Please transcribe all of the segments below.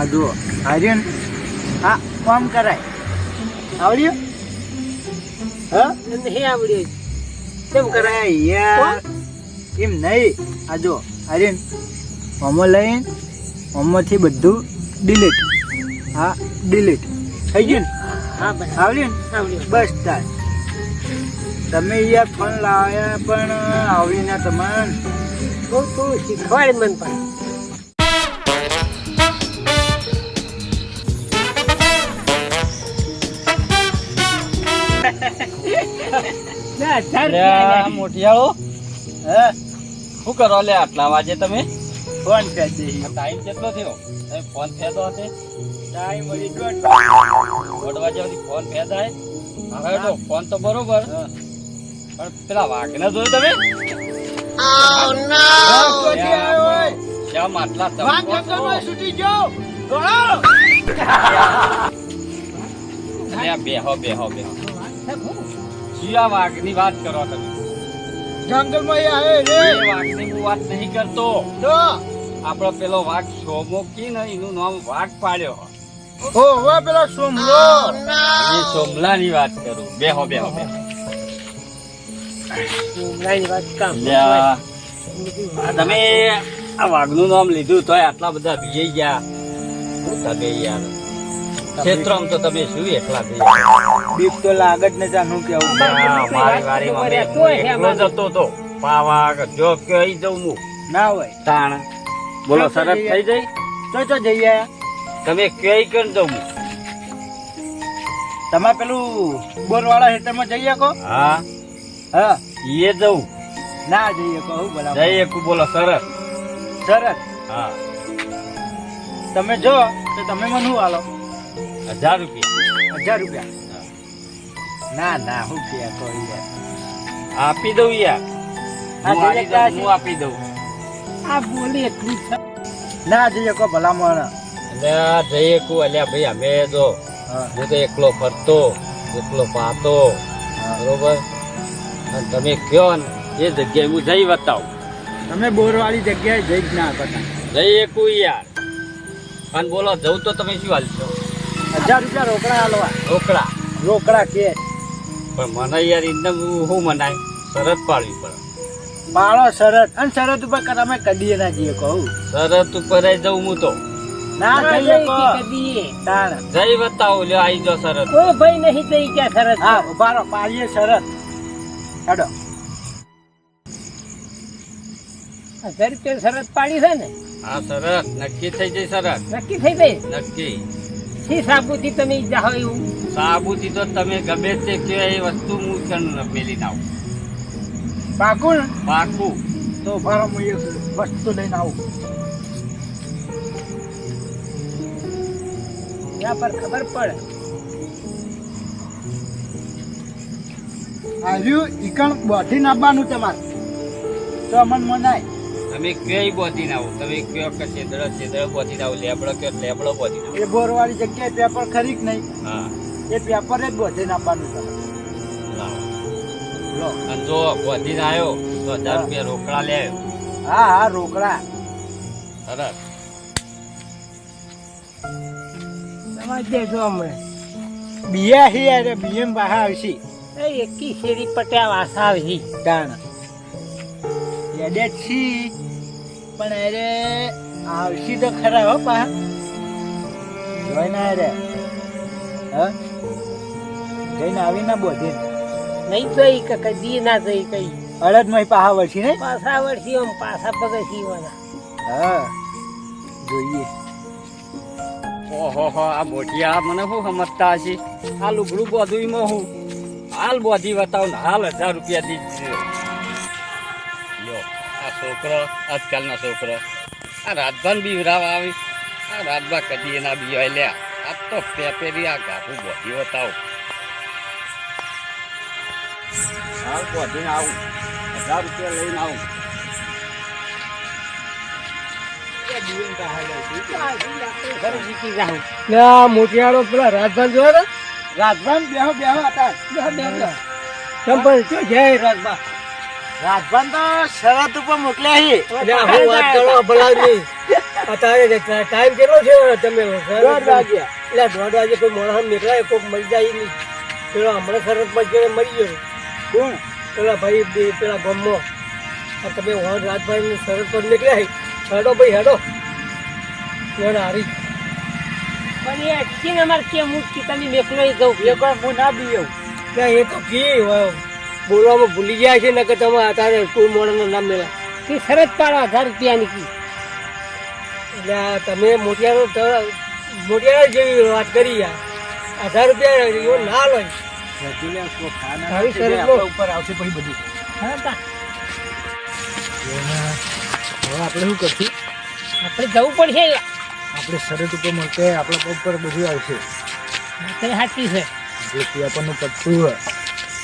આ જુઓ આર્યન હા કામ કરાય. આવડ્યું? હા? નહીં આવડ્યું. કેમ કરાય યાર? એમ નહીં. આ જો આર્યન હોમો લઈને હોમોથી બધું ડિલીટ હા ડિલીટ થઈ ગયું હા આવડ્યું ને? આવડ્યું. બસ તાર તમે યાર ફોન લાવ્યા પણ આવડી ના તમારે. બહુ શીખવાડ મન પણ. મોટિયાળો હે? શું કરો લે આટલા વાગે તમે? ફોન કરી દે ટાઈમ કેટલો થયો? તમે ફોન ફેતો હશે ટાઈમ વળી દોઢ દોઢ વાગ્યા સુધી ફોન ફેદાય હવે તો ફોન તો બરોબર. પણ પેલા વાઘને જોયું તમે? આટલા ચમકો છો. અલ્યા, બેહો બેહો બેહો. શિયા વાઘની વાત કરો તમે. જંગલમાં આવે એ વાઘની હું વાત નહીં કરતો. તો? આપણો પેલો વાઘ સોમો કી ને એનું નામ વાઘ પાડ્યો. ઓ હવે પેલો સોમલો. એ સોમલાની વાત કરું. બેહો બેહો બેહો. લાઈન વાત કામ આ તમે આ વાઘનું નામ લીધું તોય આટલા બધા ભીજાઈ ગયા. શું તમે યાર ક્ષેત્રમાં તો તમે શું એકલા થઈ બીક તો લાગત ને જાનું કેવું? મારી વારી માં એકલો જતો તો. પાવા જો કઈ જઉં હું. ના હોય. તાણ. બોલો સરસ થઈ જાય તો તો જઈએ તમે કઈ કર જઉં હું? તમે પેલું બોર વાળા હેતરમાં જઈએ કો હા. હા. એ જઉં ના જઈએ કો હું બોલા જઈએ એકું બોલો સરસ. સરસ. હા. તમે જો તો તમે મને શું આલો હજાર રૂપિયા. હજાર રૂપિયા? ના ના હું કે કોઈ યાર આપી દઉં યાર. હું આપી દઉં આ બોલે એટલું ના જઈએ કો ભલામણ. ના જઈએ કો. અલ્યા ભાઈ અમે જો હા. તો એકલો ફરતો એકલો પાતો. બરોબર? અને તમે કયો ને એ જગ્યાએ હું જઈ બતાવું. તમે બોરવાળી જગ્યાએ જઈ જ ના કરતા જઈએ એકું યાર. અને બોલો જવું તો તમે શું હાલશો? હજાર રૂપિયા રોકડા હાલવા. રોકડા? રોકડા કે. પણ મને યાર એકદમ શું મનાય? શરત પાડવી પડે. બાળો શરત. અને શરત ઉપર તમે કદીએ ના જઈએ કહું. શરત ઉપર જઉં હું તો. ના જઈએ જઈ કદીએ. તાણ. જઈ બતાવું લ્યો આવી જો શરત. કોઈ ભાઈ નહીં જઈ ક્યાં સરસ હા ઊભા પાળીએ શરત. હેડો. હજાર રૂપિયા શરત પાડી છે ને? હા શરત. નક્કી થઈ જઈ શરત. નક્કી થઈ ગઈ? નક્કી. શી સાબુથી તમે જાઓ એવું? સાબુથી તો તમે ગમે તે કે એ વસ્તુ હું કણ મેલી ના આવું પાકું પાકું તો રહો હું વસ્તુ લઈને આવું. ત્યાં પર ખબર પડે. આવ્યું ઈકણ બોઠી નાખવાનું તમારે. તો અમન મનાય. તમે કઈ બોધી ના આવો? તમે કયો કે છેદડો છેદડો બોધી ના આવો લેબડો કયો લેબડો બોધી ના એ બોરવાળી જગ્યાએ પેપર ખરી કે નહીં? હા. એ પેપર જ બોધી નાખવાનું લો. અને જો બોધી ના આવ્યો તો હજાર રૂપિયા રોકડા લે હા હા રોકડા. સરસ. દેજો હમણાં. બિયા હી અરે બીએમ બહાર આવશી. એ એકી શેરી પટ્યા વાસા એડે છી પણ અરે આવશી તો ખરા હો પા. જોઈને અરે હ? જઈને આવી ના બોધી. નહીં જઈ કે દી ના જઈ કઈ. અડદમાં પાહા વળશી ને? પાછા વર્ષી આમ પાછા પગે વાળા હા જોઈએ. ઓહો હો આ મોઢિયા મને શું સમજતા હશે? આ લુગડું બોધું માં હું? હાલ બોધી વતાવ ને હાલ હજાર રૂપિયા દીધી જ લ્યો. આ છોકરો આજકાલનો છોકરો. આ રાતભાન બીવરાવ આવી. આ રાતભા કદી એના બીવાય લ્યા આ તો પેપેરી આ ગાભું બોધી બતાવું હાલ બોધીને આવું. હજાર રૂપિયા લઈને આવું. ઘરે જીતી જાઉં મોટિયાળો પેલા રાજભાન જોયો ને? રાજભાન બેહો બેહો હતા જય રાજભા. રાજભાન તો શરત ઉપર મોકલ્યા છે હું વાત કરો ભલાની. અત્યારે ટાઈમ કેટલો છે તમે દોઢ વાગ્યા. એટલે દોઢ વાગે કોઈ મોણસ નીકળાય કોઈક મળી જાય નહીં. પેલો હમણાં સરસમાં મરી ગયો. કોણ? પેલા ભાઈ બે પેલા ગમો. તમે વહાણ રાજભાઈ સરસ પર નીકળ્યા. હેડો ભાઈ હેડો. હારી. પણ એ અટકીને અમારે કેમ હું કે તમે મેકલો જવું એક વાર હું ના ત્યાં એ તો કી હવે બોલવામાં ભૂલી ગયા છે નકર કે તમે અત્યારે કોઈ મોણાનું નામ મેળા કે સરસ પાડો હજાર રૂપિયાની કી. એટલે તમે મોટિયાનો ત- જેવી વાત કરી યાર. હજાર રૂપિયા એવો ના લો. આવી શરત લો. ઉપર આવશે પછી બધું. હા તા. હવે આપણે શું કરશું? આપણે જવું પડશે. આપણે શરત ઉપર મળશે આપણા પગ પર બધું આવશે. સાચી છે. જે આપણને આપણનું હોય.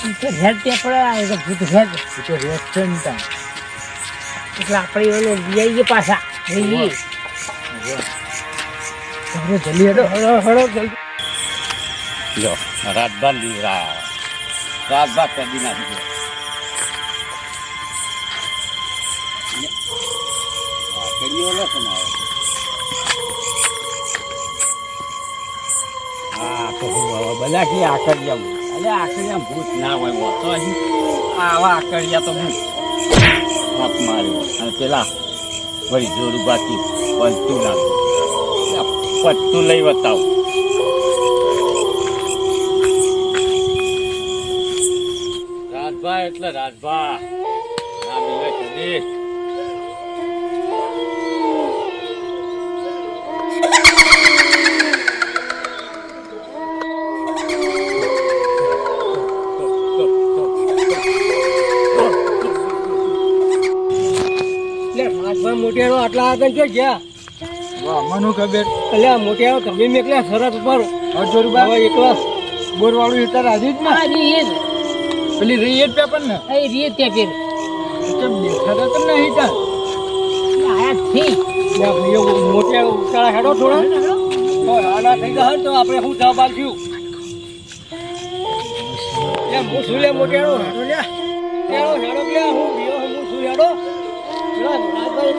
હેડ આવે તો ભૂત હેડ. તો રેસ્ટ છે ને ત્યાં એટલે આપણે એને લઈ પાછા. જઈએ. આપણે જલ્દી હેડો. હળો હળો જલ્દી. જો રાતભર લીવરા રાતભર નાખી લો હા તો હું બધા કે આકડિયા અલે આકડિયા ભૂત ના હોય હોતો આવા આકડિયા તો હું હાથ માર્યો અને પેલા વળી જોરું બાકી પલતું લઈ બતાવું રાજભા એટલે રાજભા ના મિલે એટલે મોટિયારો આટલા આગળ જો ગયા. અમાનું ખબર એટલે આ મોટિયારો તમે સરસ ઉપર અઢસો રૂપિયા હવે એકલા બોરવાળું હીટર રાજી જ ને. એ. પેલી જ પેપર ને? એ રી જ તે કેમ દેખાતા તો નહીં હીટર આયા થી મોટિયારો ઉતાળા હેડો થોડા. તો આના થઈ ગયા તો આપણે શું જવાબ આપ્યું એમ હું શું લે મોટિયારો હેડો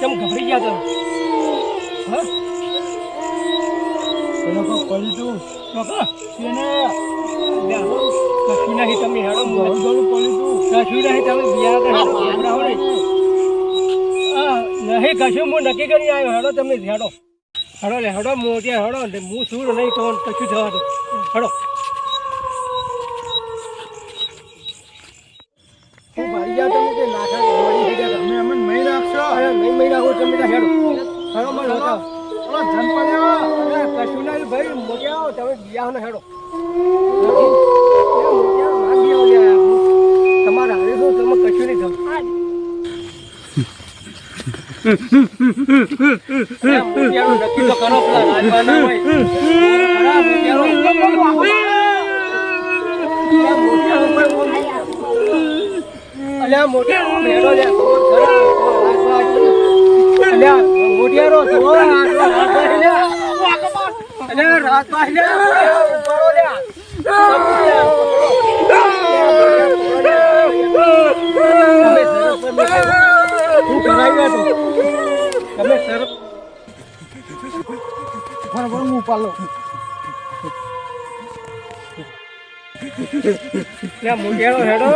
ચમ ગભરી ગયા તમે હા? પેલો કોક પડી તું? બાપા તેને કશું નહીં તમે હેડો ઘણું ઘણું પડી તું? કશું નહીં તમે બિયા તો હેડો નહીં. કશું હું નક્કી કરી આવ્યો હેડો તમે હેડો. હેડો લે હેડો મોટી હેડો હું શું નહીં તો કશું થવાનું દો હેડો. ત્યાં હેડો. હેડો મને હતા ઓલો જન પડ્યો કશું નહીં ભાઈ મોટી તમે બિયા ને હેડો. એ મોટી આવો, ના બિયાઓ લે. તમારે હારે શું તમે કશું નહીં થયું નક્કી તો કરો પેલા રાજવાના હોય. અલ્યા મોતિયારો મેળો લે, ખબર ખરા. રાજવા છે. અલ્યા રાજવા છે છે લ્યા. ઉભારો લ્યા. તમે સરસ બરાબર હું પાલો મુંડિયાળો હેડો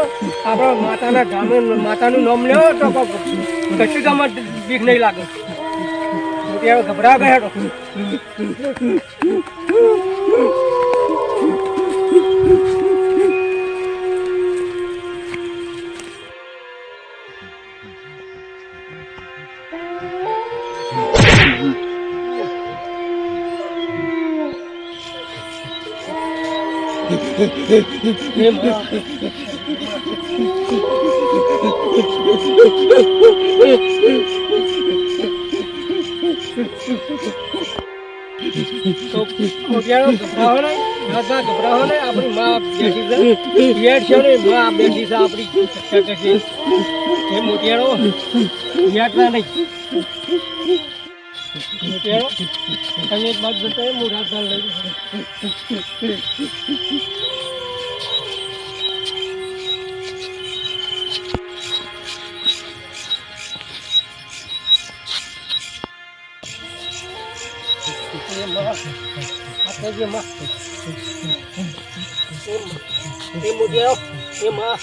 આપણા માતાના ધામે માતાનું નામ લ્યો તો કશું તમારે બીક નહીં લાગે મુંડિયાળો ગભરા ગયા હેડો એ માં તો મોટિયાનો ગભરાવો નહીં રાજા ગભરાવો નહીં, આપણી માં બેઠી છે. યાદ છે ને માં બેઠી છે આપણી. રક્ષા કરશે એ મોટિયાનો ના નહીં. મોટિયાનો તમે એક બાદ જતા રાતદાન લઈ માતાજી માં એ માં.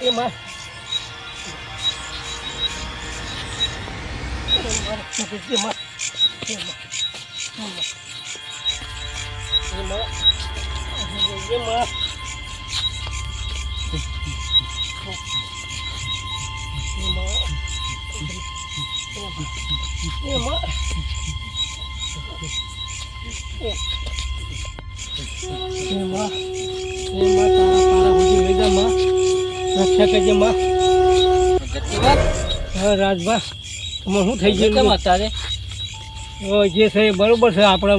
એ માં એ માં એ માં એ માં રક્ષા કરજે હા રાજભા તમારે શું થઈ કેમ ગયું અત્યારે જે છે બરોબર છે આપણા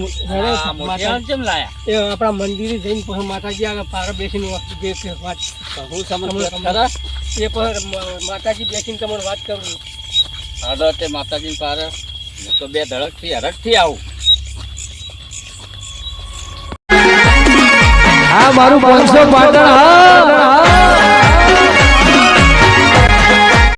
કેમ એ આપણા મંદિરે જઈને પછી માતાજી આગળ પારા બેસીને જે વાત હું એ પર માતાજી બેસીને તમને વાત કરું હાડો તે માતાજી પારે. હું તો બે ધડકથી હરકથી આવું. હા મારું પાંચસો પાટણ હા